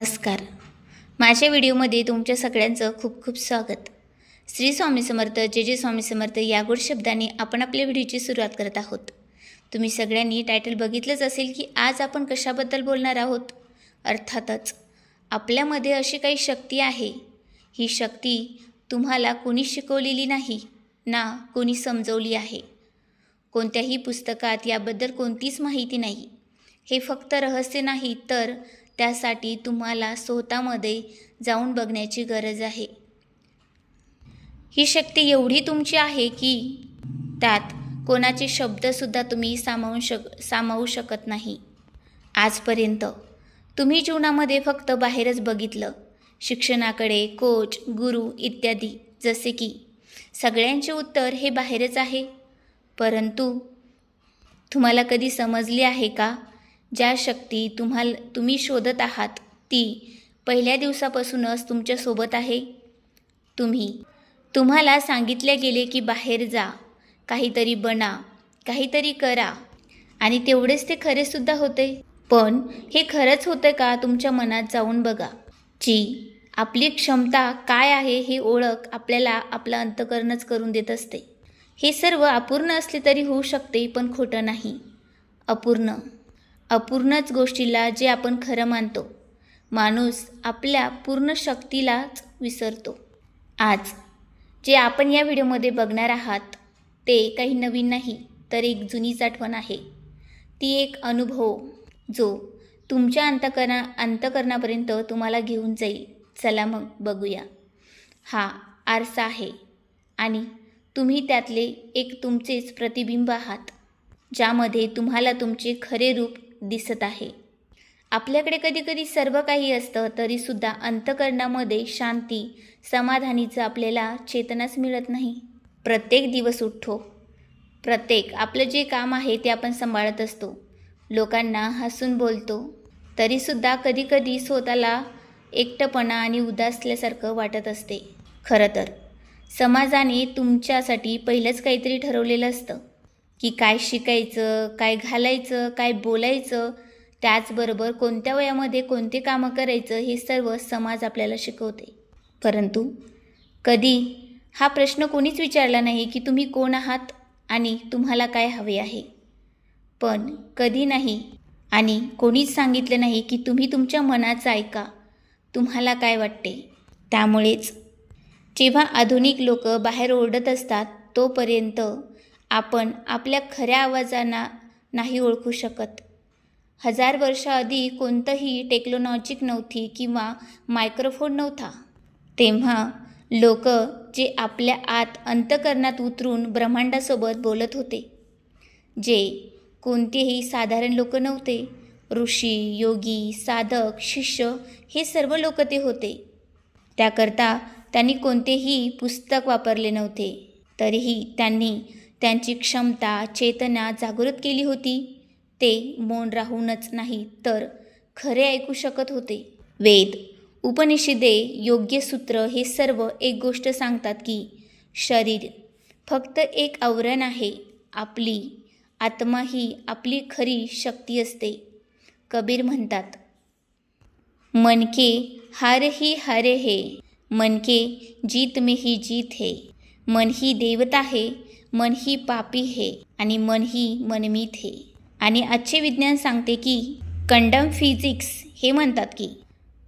नमस्कार. माझ्या व्हिडिओमध्ये तुमच्या सगळ्यांचं खूप खूप स्वागत. श्री स्वामी समर्थ जे जे स्वामी समर्थ या गोड शब्दाने आपण आपल्या व्हिडिओची सुरुवात करत आहोत. तुम्ही सगळ्यांनी टायटल बघितलंच असेल की आज आपण कशाबद्दल बोलणार आहोत? अर्थातच आपल्यामध्ये अशी काही शक्ती आहे. ही शक्ती तुम्हाला कोणी शिकवलेली नाही ना कोणी समजवली आहे. कोणत्याही पुस्तकात याबद्दल कोणतीच माहिती नाही. हे फक्त रहस्य नाही तर त्यासाठी तुम्हाला स्वतःमध्ये जाऊन बघण्याची गरज आहे. ही शक्ती एवढी तुमची आहे की त्यात कोणाचे शब्दसुद्धा तुम्ही सामावू शक सामावू शकत नाही. आजपर्यंत तुम्ही जीवनामध्ये फक्त बाहेरच बघितलं. शिक्षणाकडे कोच गुरु इत्यादी जसे की सगळ्यांचे उत्तर हे बाहेरच आहे. परंतु तुम्हाला कधी समजली आहे का? ज्या शक्ती तुम्हाला तुम्ही शोधत आहात ती पहिल्या दिवसापासूनच तुमच्यासोबत आहे? तुम्ही. तुम्हाला सांगितले गेले की बाहेर जा काहीतरी बना काहीतरी करा. आणि तेवढेच ते खरेसुद्धा होते. पण हे खरंच होतं का तुमच्या मनात जाऊन बघा. जी आपली क्षमता काय आहे ही ओळख आपल्याला आपलं अंतकरणच करून देत असते. हे सर्व अपूर्ण असले तरी होऊ शकते पण खोटं नाही. अपूर्ण. अपूर्णच गोष्टीला जे आपण खरं मानतो. माणूस आपल्या पूर्ण शक्तीलाच विसरतो. आज जे आपण या व्हिडिओमध्ये बघणार आहात ते काही नवीन नाही तर एक जुनीच आठवण आहे. ती एक अनुभव जो तुमच्या अंतकरणा अंतकरणापर्यंत तुम्हाला घेऊन जाईल. चला मग बघूया. हा आरसा आहे आणि तुम्ही त्यातले एक तुमचेच प्रतिबिंब आहात ज्यामध्ये तुम्हाला तुमचे खरे रूप दिसत आहे. आपल्याकडे कधीकधी सर्व काही असतं तरीसुद्धा अंतकरणामध्ये शांती समाधानीचं आपल्याला चेतनाच मिळत नाही. प्रत्येक दिवस उठतो. प्रत्येक आपलं जे काम आहे ते आपण सांभाळत असतो. लोकांना हसून बोलतो. तरीसुद्धा कधीकधी स्वतःला एकटपणा आणि उदासल्यासारखं वाटत असते. खरं तर समाजाने तुमच्यासाठी पहिलंच काहीतरी ठरवलेलं असतं. की काय शिकायचं काय घालायचं काय बोलायचं त्याचबरोबर कोणत्या वयामध्ये कोणते कामं करायचं हे सर्व समाज आपल्याला शिकवते. परंतु कधी हा प्रश्न कोणीच विचारला नाही की तुम्ही कोण आहात आणि तुम्हाला काय हवे आहे. पण कधी नाही आणि कोणीच सांगितलं नाही की तुम्ही तुमच्या मनाचं ऐका तुम्हाला काय वाटते. त्यामुळेच जेव्हा आधुनिक लोक बाहेर ओरडत असतात तोपर्यंत आपण आपल्या खऱ्या आवाजांना नाही ओळखू शकत. हजार वर्षाआधी कोणतंही टेक्नॉलॉजिक नव्हती किंवा मायक्रोफोन नव्हता. तेव्हा लोक जे आपल्या आत अंतकरणात उतरून ब्रह्मांडासोबत बोलत होते. जे कोणतेही साधारण लोक नव्हते. ऋषी योगी साधक शिष्य हे सर्व लोक ते होते. त्याकरता त्यांनी कोणतेही पुस्तक वापरले नव्हते. तरीही त्यांनी त्यांची क्षमता चेतना जागृत केली होती. ते मौन राहूनच नाही तर खरे ऐकू शकत होते. वेद उपनिषदे योग्य सूत्र हे सर्व एक गोष्ट सांगतात की शरीर फक्त एक आवरण आहे आपली आत्मा ही आपली खरी शक्ती असते. कबीर म्हणतात मनके हार ही हारे हे मनके जीत में ही जीत है. मन ही देवता है मन ही पापी हे आणि मन ही मनमीत हे. आणि आजचे विज्ञान सांगते की कंडम फिजिक्स हे म्हणतात की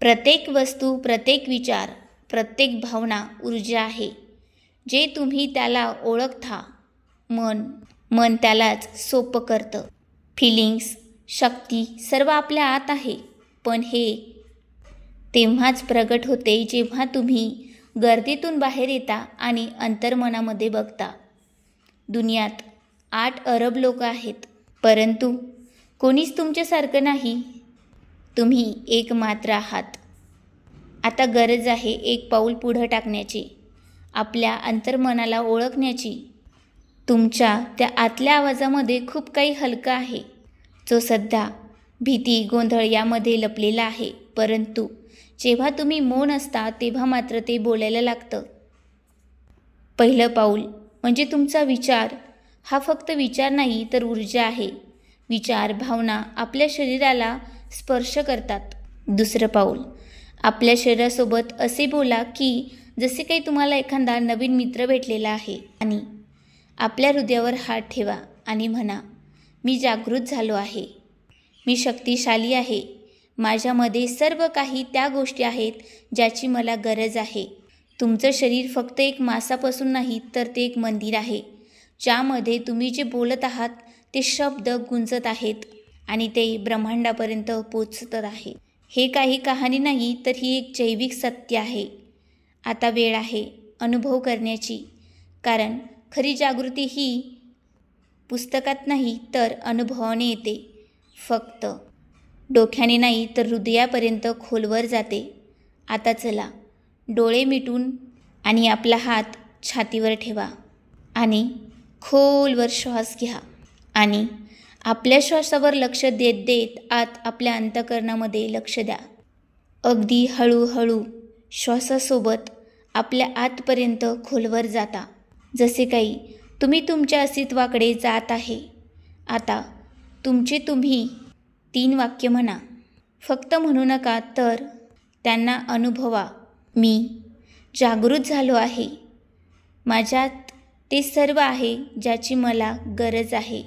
प्रत्येक वस्तू प्रत्येक विचार प्रत्येक भावना ऊर्जा आहे. जे तुम्ही त्याला ओळखता मन मन त्यालाच सोपं करतं. फिलिंग्स शक्ती सर्व आपल्या आत आहे. पण हे तेव्हाच प्रगट होते जेव्हा तुम्ही गर्दीतून बाहेर येता आणि अंतर्मनामध्ये बघता. दुनियात आठ अरब लोक आहेत. परंतु कोणीच तुमच्यासारखं नाही. तुम्ही एक मात्र आहात. आता गरज आहे एक पाऊल पुढं टाकण्याची आपल्या अंतर्मनाला ओळखण्याची. तुमच्या त्या आतल्या आवाजामध्ये खूप काही हलकं आहे. जो सध्या भीती गोंधळ यामध्ये लपलेला आहे. परंतु जेव्हा तुम्ही मौन असता तेव्हा मात्र ते बोलायला लागतं. पहिलं पाऊल म्हणजे तुमचा विचार हा फक्त विचार नाही तर ऊर्जा आहे. विचार भावना आपल्या शरीराला स्पर्श करतात. दुसरं पाऊल आपल्या शरीरासोबत असे बोला की जसे काही तुम्हाला एखादा नवीन मित्र भेटलेला आहे आणि आपल्या हृदयावर हात ठेवा आणि म्हणा मी जागृत झालो आहे. मी शक्तिशाली आहे. माझ्यामध्ये सर्व काही त्या गोष्टी आहेत ज्याची मला गरज आहे. तुमचं शरीर फक्त एक मासापासून नाही तर ते एक मंदिर आहे ज्यामध्ये तुम्ही जे बोलत आहात ते शब्द गुंजत आहेत आणि ते ब्रह्मांडापर्यंत पोचत आहे. हे काही कहाणी नाही तर ही एक जैविक सत्य आहे. आता वेळ आहे अनुभव करण्याची. कारण खरी जागृती ही पुस्तकात नाही तर अनुभवाने येते. फक्त डोक्याने नाही तर हृदयापर्यंत खोलवर जाते. आता चला डोळे मिटून आणि आपला हात छातीवर ठेवा आणि खोलवर श्वास घ्या आणि आपल्या श्वासावर लक्ष देत देत आत आपल्या अंतकरणामध्ये लक्ष द्या. अगदी हळूहळू श्वासासोबत आपल्या आतपर्यंत खोलवर जाता. जसे काही तुम्ही तुमच्या अस्तित्वाकडे जात आहे. आता तुमचे तुम्ही तीन वाक्य म्हणा. फक्त म्हणू नका तर त्यांना अनुभवा. मी जागृत झालो आहे. माझ्यात ते सर्व आहे ज्याची मला गरज आहे.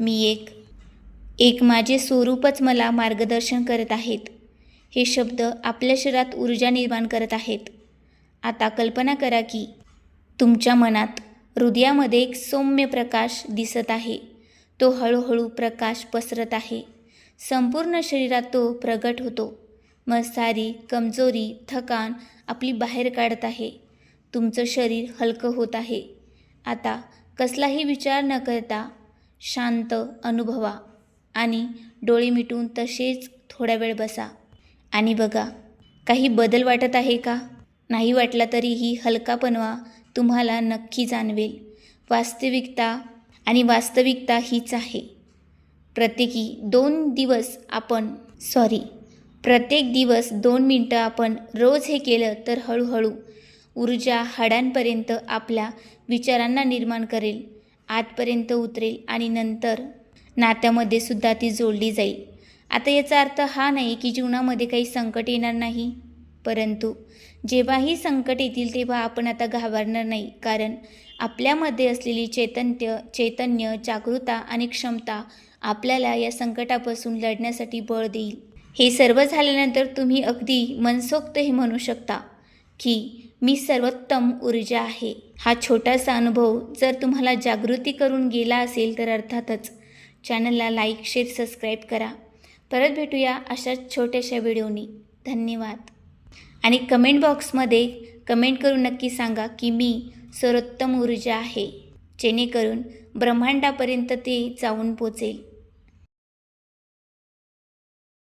मी एक एक माझे स्वरूपच मला मार्गदर्शन करत आहेत. हे शब्द आपल्या शरीरात ऊर्जा निर्माण करत आहेत. आता कल्पना करा की तुमच्या मनात हृदयामध्ये एक सौम्य प्रकाश दिसत आहे. तो हळूहळू प्रकाश पसरत आहे. संपूर्ण शरीरात तो प्रगट होतो. मग सारी कमजोरी थकान आपली बाहेर काढत आहे. तुमचं शरीर हलकं होत आहे. आता कसलाही विचार न करता शांत अनुभवा आणि डोळे मिटून तसेच थोडा वेळ बसा. आणि बघा काही बदल वाटत आहे का? नाही वाटला तरीही हलकापणवा तुम्हाला नक्की जाणवेल. वास्तविकता आणि वास्तविकता हीच आहे. प्रत्येकी दोन दिवस आपण सॉरी प्रत्येक दिवस दोन मिनटं आपण रोज हे केलं तर हळूहळू ऊर्जा हाडांपर्यंत आपल्या विचारांना निर्माण करेल आतपर्यंत उतरेल आणि नंतर नात्यामध्ये सुद्धा ती जोडली जाईल. आता याचा अर्थ हा नाही की जीवनामध्ये काही संकट येणार नाही परंतु जेव्हाही संकट येतील तेव्हा आपण आता घाबरणार नाही कारण आपल्यामध्ये असलेली चैतन्य चैतन्य जागृता आणि क्षमता आपल्याला या संकटापासून लढण्यासाठी बळ देईल. हे सर्व झाल्यानंतर तुम्ही अगदी मनसोक्त हे म्हणू शकता की मी सर्वोत्तम ऊर्जा आहे. हा छोटासा अनुभव जर तुम्हाला जागृती करून गेला असेल तर अर्थातच चॅनलला लाईक शेअर सबस्क्राईब करा. परत भेटूया अशाच छोट्याशा व्हिडिओनी. धन्यवाद. आणि कमेंट बॉक्समध्ये कमेंट करून नक्की सांगा की मी सर्वोत्तम ऊर्जा आहे. जेणेकरून ब्रह्मांडापर्यंत ते जाऊन पोचेल.